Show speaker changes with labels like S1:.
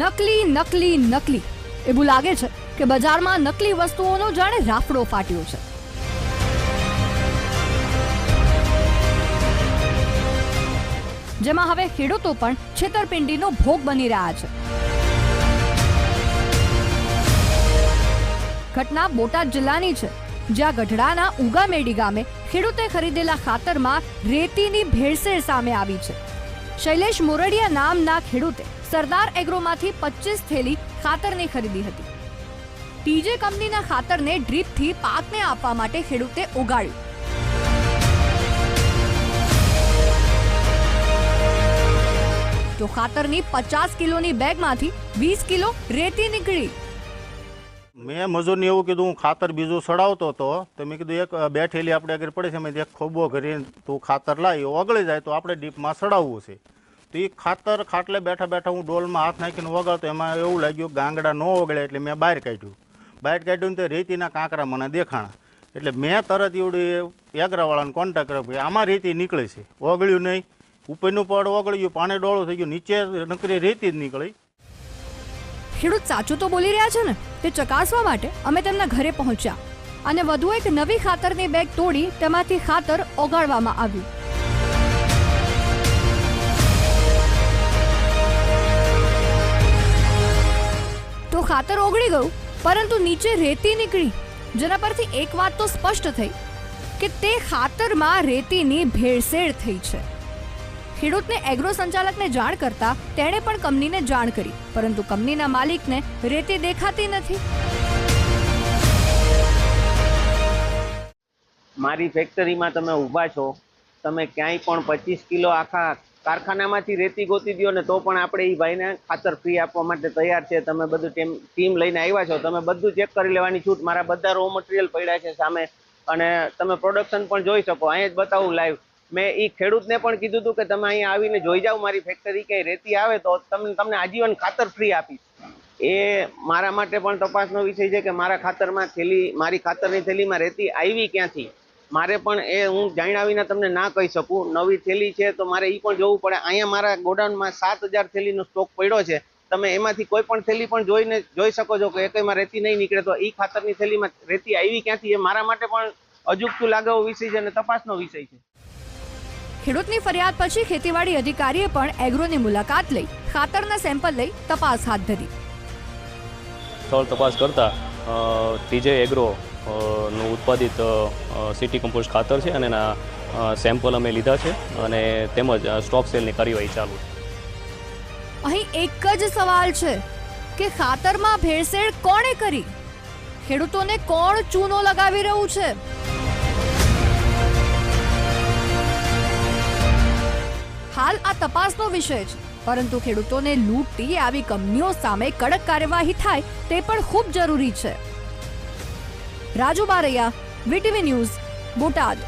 S1: નકલી નકલી નકલી. એવું લાગે છે કે બજારમાં નકલી વસ્તુઓનો જાણે રાફડો ફાટ્યો છે. જેમાં હવે ખેડૂતો પણ છેતરપિંડીનો ભોગ બની રહ્યા છે. ઘટના બોટાદ જિલ્લાની છે. જ્યાં ગઢડાના ઉગામેડી ગામે ખેડૂતે ખરીદેલા ખાતરમાં રેતીની ભેળસેળ સામે આવી છે. શૈલેષ મોરડિયા નામના ખેડૂતે સરદાર એગ્રોમાંથી પચીસ થેલી ખાતરની ખરીદી હતી. ટીજે કંપનીના ખાતરને ડ્રીપથી પાકને આપવા માટે ખેડૂતે ઉગાડ્યું. તો ખાતરની પચાસ કિલોની બેગમાંથી વીસ કિલો રેતી નીકળી.
S2: મેં મજૂરને એવું કીધું, હું ખાતર બીજું સડાવતો હતો તો મેં કીધું, એક બે ઠેલી આપણે આગળ પડે છે મેં એક ખોબો કરીને તું ખાતર લાવી ઓગળી જાય તો આપણે ડીપમાં સડાવવું છે. તો એ ખાતર ખાટલે બેઠા બેઠા હું ડોલમાં હાથ નાખીને વગાડતો, એમાં એવું લાગ્યું ગાંગડા ન ઓગળે એટલે મેં બહાર કાઢ્યું. બહાર કાઢ્યું તે રેતીના કાંકરા મને દેખાણા. એટલે મેં તરત એવડી એગરાવાળાને કોન્ટેક્ટ કર્યો આમાં રેતી નીકળે છે. ઓગળ્યું નહીં. ઉપરનું પડ ઓગળ્યું, પાણી ડોળું થઈ ગયું, નીચે નકરી રેતી જ નીકળી.
S1: ખેડૂત સાચું તો બોલી રહ્યા છે ને, તે ચકાસવા માટે અમે તેમના ઘરે પહોંચ્યા. અને વધુ એક નવી ખાતરની બેગ તોડી તેમાંથી ખાતર ઓગાળવામાં આવ્યું. તો ખાતર ઓગળી ગયું, પરંતુ નીચે રેતી નીકળી. જેના પરથી એક વાત તો સ્પષ્ટ થઈ, કે તે ખાતરમાં રેતીની ભેળસેળ થઈ છે. ખેડૂતને એગ્રો સંચાલકને જાણ કરતા તેણે પણ કંપનીને જાણ કરી, પરંતુ કંપનીના માલિકને રેતી દેખાતી નથી.
S3: મારી ફેક્ટરીમાં તમે ઊભા છો, તમે ક્યાંય પણ પચીસ કિલો આખા કારખાનામાંથી રેતી ગોતી દો ને તો પણ આપણે એ ભાઈને ખાતર ફ્રી આપવા માટે તૈયાર છે. તમે બધું ટીમ ટીમ લઈને આવ્યા છો, તમે બધું ચેક કરી લેવાની છૂટ. મારા બધા રો મટીરિયલ પડ્યા છે સામે. અને તમે પ્રોડક્શન પણ જોઈ શકો. અહીંયા જ બતાવું લાઈવ મેં એ ખેડૂતને પણ કીધું હતું કે તમે અહીંયા આવીને જોઈ જાઓ, મારી ફેક્ટરી કંઈ રેતી આવે તો તમને તમને આજીવન ખાતર ફ્રી આપીશ. એ મારા માટે પણ તપાસનો વિષય છે કે મારા ખાતરમાં થેલી, મારી ખાતરની થેલીમાં રેતી આવી ક્યાંથી? મારે પણ એ હું જાણ્યા વિના તમને ના કહી શકું. નવી થેલી છે તો મારે એ પણ જોવું પડે. અહીંયા મારા ગોડાઉનમાં સાત હજાર થેલીનો સ્ટોક પડ્યો છે. તમે એમાંથી કોઈ પણ થેલી પણ જોઈને જોઈ શકો છો કે એકમાં રેતી નહીં નીકળે તો એ ખાતરની થેલીમાં રેતી આવી ક્યાંથી? એ મારા માટે પણ અજુગતું લાગવો વિષય છે અને તપાસનો વિષય છે.
S1: ખેડૂતની ફરિયાદ પછી ખેતીવાડી અધિકારીએ પણ એગ્રોની મુલાકાત લઈ ખાતરના સેમ્પલ લઈ તપાસ હાથ ધરી.
S4: સ્થળ તપાસ કરતા ટીજે એગ્રો નું ઉત્પાદિત સિટી કમ્પોસ્ટ ખાતર છે અને એના સેમ્પલ અમે લીધા છે અને તેમજ સ્ટોક સેલની કાર્યવાહી ચાલુ છે.
S1: અહીં એક જ સવાલ છે કે ખાતરમાં ભેળસેળ કોણે કરી? ખેડૂતોને કોણ ચૂનો લગાવી રહ્યું છે? હાલ આ તપાસનો વિષય છે. પરંતુ ખેડૂતોને લૂંટતી આવી કંપનીઓ સામે કડક કાર્યવાહી થાય તે પણ ખૂબ જરૂરી છે. Raju Baraiya, VTV news, Botad.